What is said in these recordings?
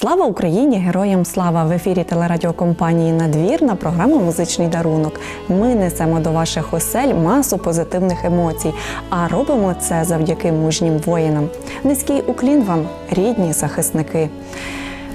Слава Україні! Героям слава в ефірі телерадіокомпанії Надвірна. Програма Музичний дарунок. Ми несемо до ваших осель масу позитивних емоцій, а робимо це завдяки мужнім воїнам. Низький уклін вам, рідні захисники.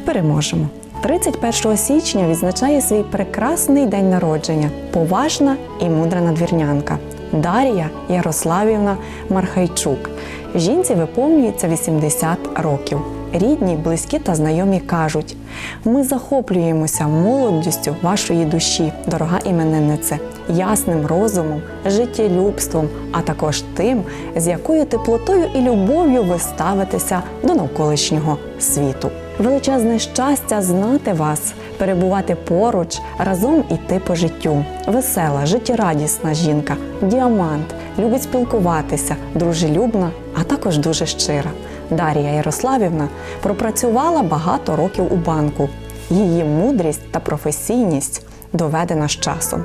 Переможемо. 31 січня відзначає свій прекрасний день народження, поважна і мудра надвірнянка Дар'я Ярославівна Мархайчук. Жінці виповнюється 80 років. Рідні, близькі та знайомі кажуть: ми захоплюємося молодістю вашої душі, дорога імениннице, ясним розумом, життєлюбством, а також тим, з якою теплотою і любов'ю ви ставитеся до навколишнього світу. Величезне щастя знати вас, перебувати поруч, разом іти по життю. Весела, життєрадісна жінка, діамант, любить спілкуватися, дружелюбна, а також дуже щира. Дарія Ярославівна пропрацювала багато років у банку. Її мудрість та професійність доведена з часом.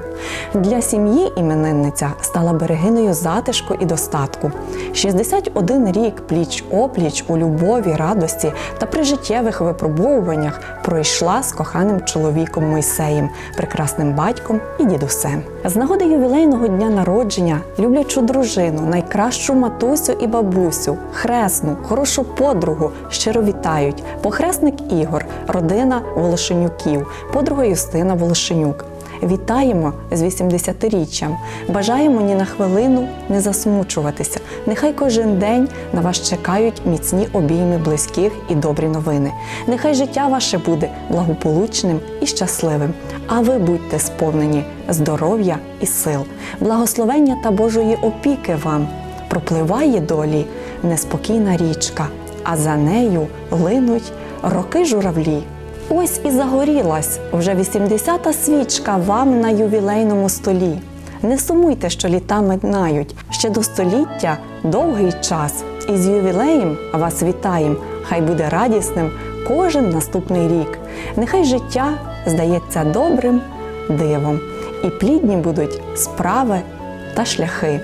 Для сім'ї іменинниця стала берегиною затишку і достатку. 61 рік пліч опліч у любові, радості та при життєвих випробовуваннях пройшла з коханим чоловіком Мойсеєм, прекрасним батьком і дідусем. З нагоди ювілейного дня народження люблячу дружину, найкращу матусю і бабусю, хресну, хорошу подругу щиро вітають. Похресник Ігор, родина Волошенюків, подруга Юстина Волошенюк. Вітаємо з 80-річчям. Бажаємо ні на хвилину не засмучуватися. Нехай кожен день на вас чекають міцні обійми близьких і добрі новини. Нехай життя ваше буде благополучним і щасливим. А ви будьте сповнені здоров'я і сил, благословення та Божої опіки вам. Пропливає долі неспокійна річка, а за нею линуть роки журавлі. Ось і загорілась вже 80-та свічка вам на ювілейному столі. Не сумуйте, що літа минають. Ще до століття довгий час. І з ювілеєм вас вітаєм. Хай буде радісним кожен наступний рік. Нехай життя здається добрим дивом, і плідні будуть справи та шляхи.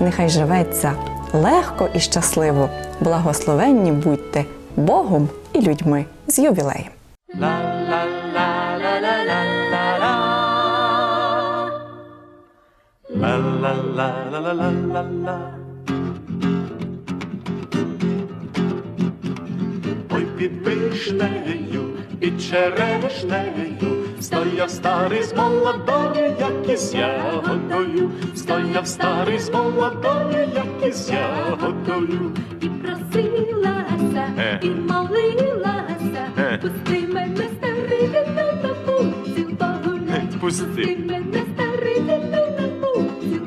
Нехай живеться легко і щасливо. Благословенні будьте Богом і людьми з ювілеєм. La la la la la la la la. La la la la la la la la. Ой, під вишнею, під черешнею, стояв старий з молодою, як із ягодою, стояв старий з молодою, як із ягодою. І просилася, Е. і молилася, Е. пусти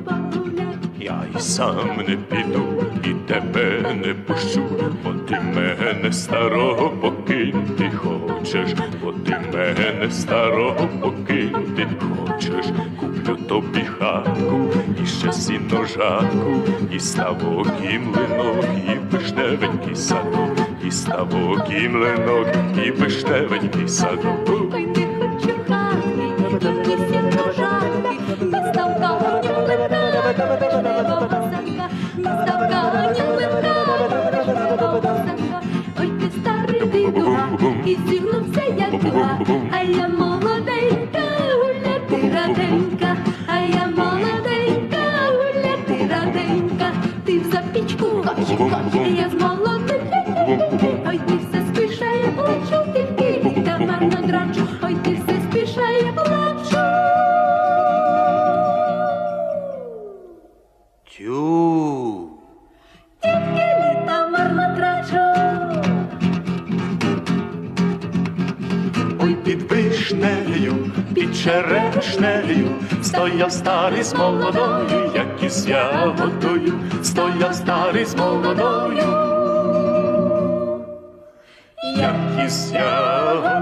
погулять. Я й сам не піду і тебе не пущу, бо ти мене старого покинути хочеш, бо ти мене старого покинути хочеш, куплю тобі хатку, і ще сіножатку, і ставок, і млинок, і вишневенький садок, і ставок, і млинок, і вишневенький садок. Дідуга, і зігнувся як дуга, а я молоденька, гуляти раденька, а я молоденька, гуляти раденька, ти в запічку, я з молодим Ой, ти все спішає, плачу, тільки літа марно драчу, під черешнею, стояв старий з молодою, як із ягодою, стояв старий з молодою, як із ягодою.